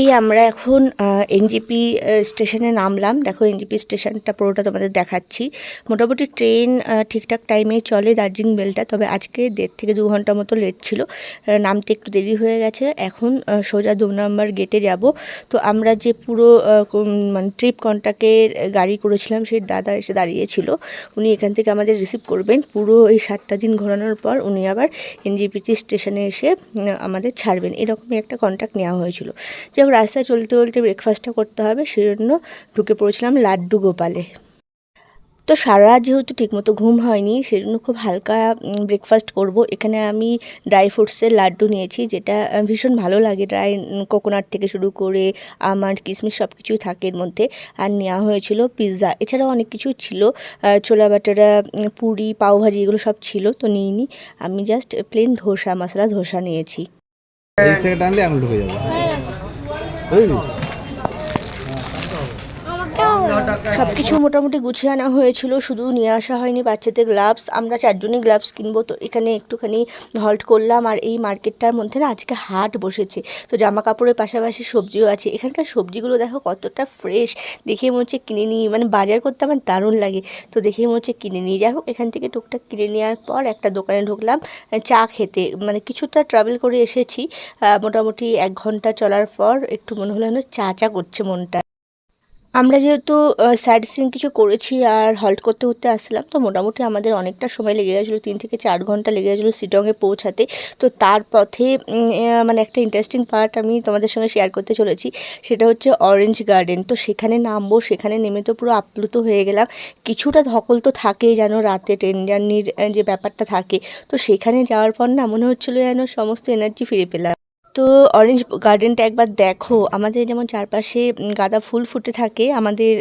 এই আমরা এখন এনজিপি স্টেশনে নামলাম। দেখো এনজিপি স্টেশনটা পুরোটা তোমাদের দেখাচ্ছি। মোটামুটি ট্রেন ঠিকঠাক টাইমে চলে দার্জিলিং মেলটা তবে আজকে দেড় থেকে দু ঘণ্টা মতো লেট ছিল। নামতে একটু দেরি হয়ে গেছে। এখন সোজা দু নম্বর গেটে যাব। তো আমরা যে পুরো মানে ট্রিপ কন্ট্যাক্টের গাড়ি করেছিলাম, সেই দাদা এসে দাঁড়িয়েছিল। উনি এখান থেকে আমাদের রিসিভ করবেন। পুরো এই সাতটা দিন ঘোরানোর পর উনি আবার এনজিপিটি স্টেশনে এসে আমাদের ছাড়বেন। এরকমই একটা কন্ট্যাক্ট নেওয়া হয়েছিল। যাই হোক রাস্তায় চলতে চলতে ব্রেকফাস্টটা করতে হবে সেজন্য ঢুকে পড়েছিলাম লাড্ডু গোপালে। তো সারা রাত যেহেতু ঠিকমতো ঘুম হয়নি সেজন্য খুব হালকা ব্রেকফাস্ট করব। এখানে আমি ড্রাই ফ্রুটসের লাড্ডু নিয়েছি যেটা ভীষণ ভালো লাগে ড্রাই কোকোনাট থেকে শুরু করে আমার কিশমিশ সব কিছুই থাকে এর মধ্যে। আর নেওয়া হয়েছিল পিৎজা এছাড়াও অনেক কিছু ছিল ছোলা বাটারা পুরি পাওভাজি এগুলো সব ছিল তো নিইনি। আমি জাস্ট প্লেন ধোসা মশলা ধোসা নিয়েছি। এই সব কিছু মোটামুটি গুছিয়ে আনা হয়েছিল, শুধু নিয়ে আসা হয়নি বাচ্চাদের গ্লাভস আমরা চারজনই গ্লাভস কিনবো, তো এখানে একটুখানি হল্ট করলাম। আর এই মার্কেটটার মধ্যে না আজকে হাট বসেছে, তো জামা কাপড়ের পাশাপাশি সবজিও আছে। এখানকার সবজিগুলো দেখো কতটা ফ্রেশ দেখে মনে হচ্ছে কিনে নিই। মানে বাজার করতে আমার দারুণ লাগে, তো দেখে মনে হচ্ছে কিনে নিই। যাই হোক, এখান থেকে টুকটাক কিনে নেওয়ার পর একটা দোকানে ঢুকলাম, চা খেতে। মানে কিছুটা ট্রাভেল করে এসেছি মোটামুটি এক ঘণ্টা চলার পর একটু মনে হলো চা চা করছে মনটা। আমরা যেহেতু সাইড সিন কিছু করেছি আর হল্ট করতে করতে আসলাম তো মোটামুটি আমাদের অনেকটা সময় লেগে গেছিল, তিন থেকে চার ঘণ্টা লেগে গেছিল শিটংয়ে পৌঁছাতে। তো তার পথে মানে একটা ইন্টারেস্টিং পার্ট আমি তোমাদের সঙ্গে শেয়ার করতে চলেছি, সেটা হচ্ছে অরেঞ্জ গার্ডেন তো সেখানে নামবো, সেখানে নেমে তো পুরো আপ্লুত হয়ে গেলাম। কিছুটা ধকল তো থাকেই যেন রাতে ট্রেন জার্নির যে ব্যাপারটা থাকে। তো সেখানে যাওয়ার পর না মনে হচ্ছিল যেন সমস্ত এনার্জি ফিরে পেলাম। তো অরেঞ্জ গার্ডেনটা একবার দেখো। আমাদের যেমন চারপাশে গাঁদা ফুল ফুটে থাকে আমাদের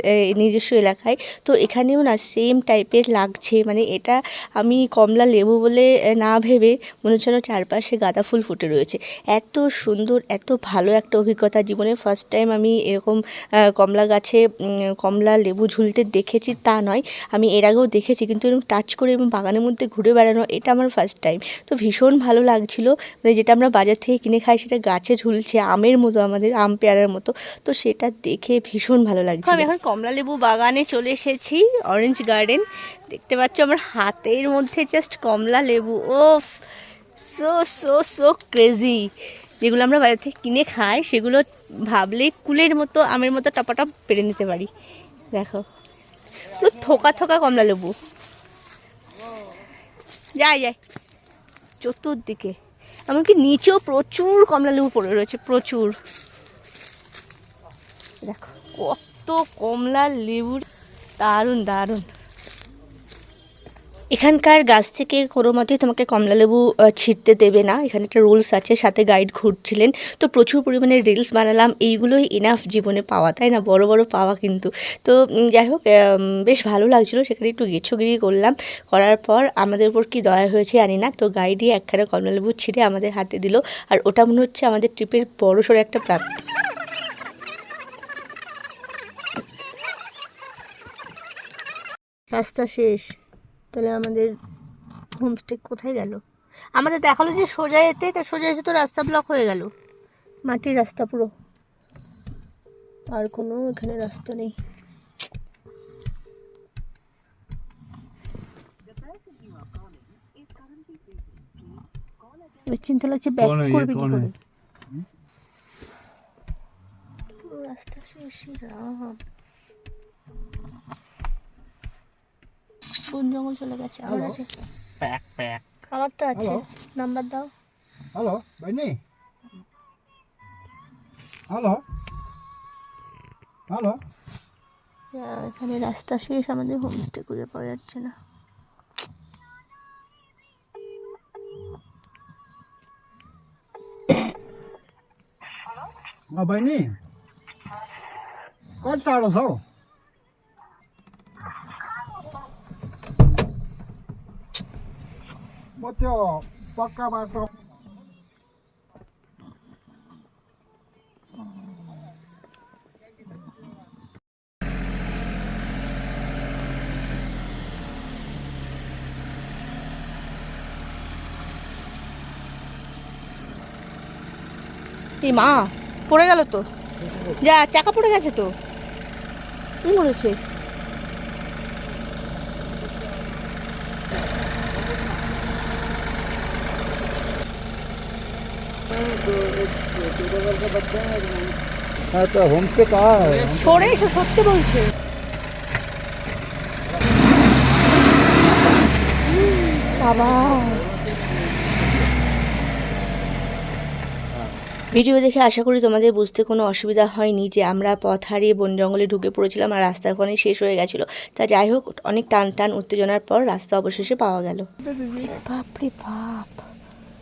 নিজস্ব এলাকায়। তো এখানেও না সেম টাইপের লাগছে। মানে এটা আমি কমলা লেবু বলে না ভেবে মনে হচ্ছিল চারপাশে গাঁদা ফুল ফুটে রয়েছে। এত সুন্দর, এত ভালো একটা অভিজ্ঞতা। জীবনে ফার্স্ট টাইম আমি এরকম কমলা গাছে কমলা লেবু ঝুলতে দেখেছি তা নয়। আমি এর আগেও দেখেছি, কিন্তু এরকম টাচ করে এবং বাগানের মধ্যে ঘুরে বেড়ানো, এটা আমার ফার্স্ট টাইম তো ভীষণ ভালো লাগছিল। মানে যেটা আমরা বাজার থেকে কিনে খাই সেটা গাছে ঝুলছে, আমের মতো আমাদের, আম পেয়ারার মতো। তো সেটা দেখে ভীষণ ভালো লাগছে আমি এখন কমলা লেবু বাগানে চলে এসেছি অরেঞ্জ গার্ডেন দেখতে পাচ্ছ আমার হাতের মধ্যে জাস্ট কমলা লেবু। ও সো সো সো ক্রেজি যেগুলো আমরা বাজার থেকে কিনে খাই, সেগুলো ভাবলে কুলের মতো, আমের মতো টপাটপ পেরে নিতে পারি। দেখো, পুরো থোকা থোকা কমলা লেবু। যায় যায় চতুর্দিকে। এমনকি নিচেও প্রচুর কমলা লেবু পড়ে রয়েছে প্রচুর। দেখো কত কমলা লেবুর দারুণ দারুণ। এখানকার গাছ থেকে কোনো মতেই তোমাকে কমলা লেবু আহ, ছিঁড়তে দেবে না। এখানে একটা রুলস আছে সাথে গাইড ঘুরছিলেন। তো প্রচুর পরিমাণে রিলস বানালাম এইগুলোই এনাফ জীবনে পাওয়া তাই না? বড় বড় পাওয়া কিন্তু। তো যাই হোক বেশ ভালো লাগছিল সেখানে একটু গেছোগিরি করলাম। করার পর আমাদের উপর কি দয়া হয়েছে জানি না তো গাইডই একখানা কমলালেবু ছিঁড়ে আমাদের হাতে দিল। আর ওটা মনে হচ্ছে আমাদের ট্রিপের বড় সড়ো একটা প্রাপ্তি। রাস্তা শেষ। তাহলে আমাদের হোমস্টে কোথায় গেল? আমাদের দেখাল যে সোজা এতে তা সোজা এসে তো রাস্তা ব্লক হয়ে গেল। মাটির রাস্তা পুরো। আর কোনো এখানে রাস্তা নেই। চিন্তা লাগছে ব্যাক করবে কি করে? রাস্তা শেষ রাম কোন জঙ্গল চলে গেছে আমার আছে প্যাক প্যাক। আমার তো আছে নাম্বার দাও। হ্যালো বাইনি? হ্যালো হ্যালো এখানে রাস্তা শেষ আমাদের হোমস্টে করে পাওয়া যাচ্ছে না। বাইনি? কত টাকা মধ্যে পাক্কা মাংস মা, পড়ে গেল তো? যা, চাকা পড়ে গেছে তো? কি মনে হচ্ছে ভিডিও দেখে আশা করি তোমাদের বুঝতে কোনো অসুবিধা হয়নি যে আমরা পথ হারিয়ে বন জঙ্গলে ঢুকে পড়েছিলাম আর রাস্তা ওখানে শেষ হয়ে গেছিল। তা যাই হোক অনেক টান টান উত্তেজনার পর রাস্তা অবশেষে পাওয়া গেল। বাপরে বাপ।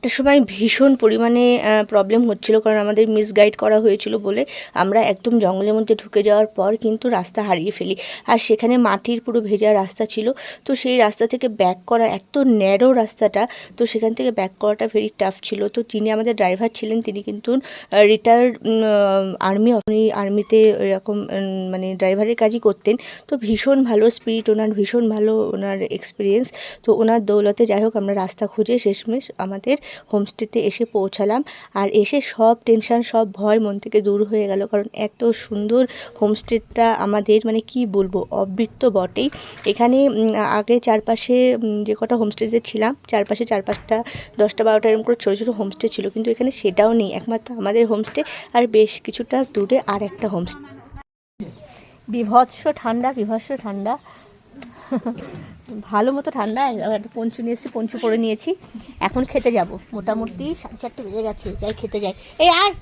একটা সময় ভীষণ পরিমাণে প্রবলেম হচ্ছিল কারণ আমাদের মিসগাইড করা হয়েছিল বলে আমরা একদম জঙ্গলের মধ্যে ঢুকে যাওয়ার পর কিন্তু রাস্তা হারিয়ে ফেলি। আর সেখানে মাটির পুরো ভেজা রাস্তা ছিল। তো সেই রাস্তা থেকে ব্যাক করা এত ন্যারো রাস্তাটা, তো সেখান থেকে ব্যাক করাটা ভেরি টাফ ছিল। তো যিনি আমাদের ড্রাইভার ছিলেন, তিনি কিন্তু রিটায়ার্ড আর্মি উনি আর্মিতে এরকম মানে ড্রাইভারের কাজই করতেন। তো ভীষণ ভালো স্পিরিট ওনার ভীষণ ভালো ওনার এক্সপিরিয়েন্স তো ওনার দৌলতে যাই হোক, আমরা রাস্তা খুঁজে শেষমেশ আমাদের হোমস্টেতে এসে পৌঁছালাম। আর এসে সব টেনশন, সব ভয় মন থেকে দূর হয়ে গেল। কারণ এত সুন্দর হোমস্টেটা আমাদের মানে কি বলব, অবৃত্ত বটেই। এখানে আগে চারপাশে যে কটা হোমস্টেতে ছিলাম, চারপাশে চার পাঁচটা দশটা বারোটা এরকম করে ছোটো ছোটো হোমস্টে ছিল। কিন্তু এখানে সেটাও নেই। একমাত্র আমাদের হোমস্টে আর বেশ কিছুটা দূরে আর একটা হোমস্টে। বিভৎস ঠান্ডা বিভৎস ঠান্ডা। ভালো মতো ঠান্ডা একদম একটা পঞ্চু নিয়ে এসেছি পঞ্চু করে নিয়েছি। এখন খেতে যাব। মোটামুটি সাড়ে চারটে বেজে গেছে যাই খেতে যাই। এই আয়!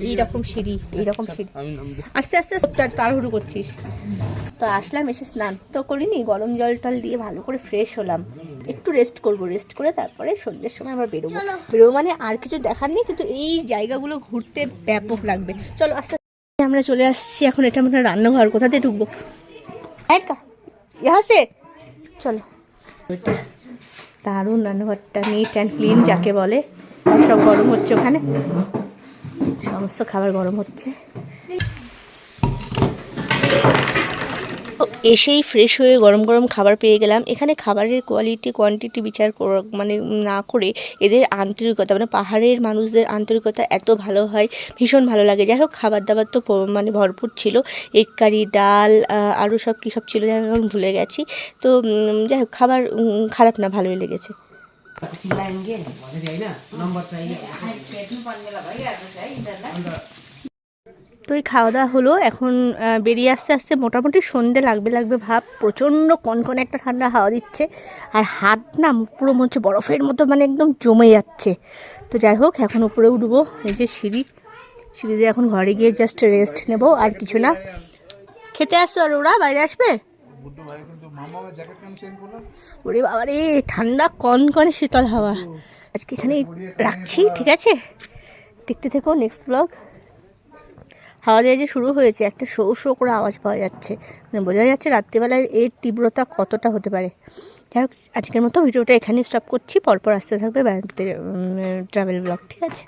এইরকম সিঁড়ি এইরকম সিঁড়ি। আস্তে আস্তে আস্তে তাড়- তাড়াহুড়ো করছিস। তো আসলাম এসে স্নান তো করিনি গরম জল টল দিয়ে ভালো করে ফ্রেশ হলাম। একটু রেস্ট করব রেস্ট করে তারপরে সন্ধ্যের সময় আবার বেরোবো। বেরোবো মানে আর কিছু দেখার নেই কিন্তু এই জায়গাগুলো ঘুরতে ব্যাপক লাগবে। চলো আস্তে আস্তে আমরা চলে আসছি। এখন এটা আমরা রান্নাঘর কোথাতে ঢুকবো? একা। ইহা সে চলো দারুণ রান্নাঘরটা নিট অ্যান্ড ক্লিন যাকে বলে। সব গরম হচ্ছে ওখানে। সমস্ত খাবার গরম হচ্ছে। এসেই ফ্রেশ হয়ে গরম গরম খাবার পেয়ে গেলাম। এখানে খাবারের কোয়ালিটি কোয়ান্টিটি বিচার কর- মানে না করে এদের আন্তরিকতা মানে পাহাড়ের মানুষদের আন্তরিকতা এত ভালো হয় ভীষণ ভালো লাগে। যাই হোক খাবার দাবার তো মানে ভরপুর ছিল। এগ কারি ডাল আরও সব কী সব ছিল যাই এখন ভুলে গেছি। তো যাই হোক খাবার খারাপ না ভালোই লেগেছে। তো এই খাওয়া দাওয়া হলো। এখন বেরিয়ে আসতে আসতে মোটামুটি সন্ধে লাগবে লাগবে ভাব। প্রচণ্ড কনকনে একটা ঠান্ডা হাওয়া দিচ্ছে। আর হাত না পুরো মনে হচ্ছে বরফের মতো মানে একদম জমে যাচ্ছে। তো যাই হোক, এখন উপরে উঠবো। এই যে সিঁড়ি। সিঁড়ি দিয়ে এখন ঘরে গিয়ে জাস্ট রেস্ট নেব, আর কিছু না। খেতে আসছো আর ওরা? বাইরে আসবে? ওরে বাবা রে ঠান্ডা কনকনে শীতল হাওয়া। আজকে এখানে রাখছি, ঠিক আছে? দেখতে থেকো নেক্সট ব্লগ হাওয়া দেওয়া যে শুরু হয়েছে, একটা শো শো করে আওয়াজ পাওয়া যাচ্ছে। মানে বোঝা যাচ্ছে রাত্রিবেলার এর তীব্রতা কতটা হতে পারে। যাই হোক, আজকের মতো ভিডিওটা এখানেই স্টপ করছি। পরপর আসতে থাকবে ট্রাভেল ব্লগ ঠিক আছে?